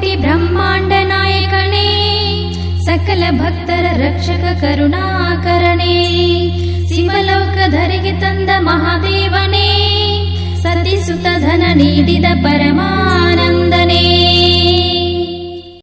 ब्रह्माण्ड नयने सकल भक्ता रक्षक करुणाकरणे ತಂದ ಮಹಾದೇವನೇ ಸತಿಸುತ ಧನ ನೀಡಿದ ಪರಮಾ